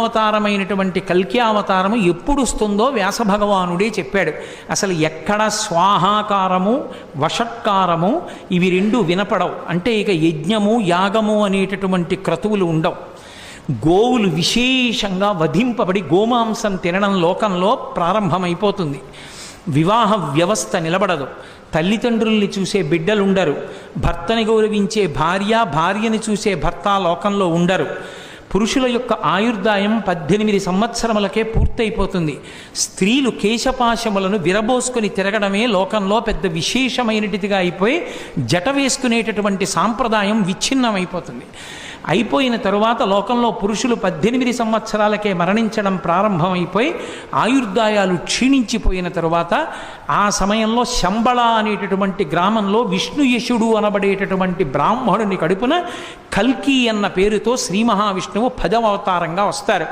అవతారమైనటువంటి కల్కి అవతారము ఎప్పుడు వస్తుందో వ్యాస భగవానుడే చెప్పాడు. అసలు ఎక్కడ స్వాహాకారము వషట్కారము ఇవి రెండు వినపడవు. అంటే ఇక యజ్ఞము యాగము అనేటటువంటి క్రతువులు ఉండవు. గోవులు విశేషంగా వధింపబడి గోమాంసం తినడం లోకంలో ప్రారంభమైపోతుంది. వివాహ వ్యవస్థ నిలబడదు. తల్లిదండ్రుల్ని చూసే బిడ్డలుండరు. భర్తని గౌరవించే భార్య భార్యని చూసే భర్త లోకంలో ఉండరు. పురుషుల యొక్క ఆయుర్దాయం పద్దెనిమిది సంవత్సరములకే పూర్తయిపోతుంది. స్త్రీలు కేశపాశములను విరబోసుకొని తిరగడమే లోకంలో పెద్ద విశేషమైనటిదిగా అయిపోయి జట వేసుకునేటటువంటి సాంప్రదాయం విచ్ఛిన్నమైపోతుంది. అయిపోయిన తరువాత లోకంలో పురుషులు పద్దెనిమిది సంవత్సరాలకే మరణించడం ప్రారంభమైపోయి ఆయుర్దాయాలు క్షీణించిపోయిన తరువాత ఆ సమయంలో శంబళ అనేటటువంటి గ్రామంలో విష్ణుయశుడు అనబడేటటువంటి బ్రాహ్మణుని కడుపున కల్కి అన్న పేరుతో శ్రీ మహావిష్ణువు పదవ అవతారంగా వస్తారు.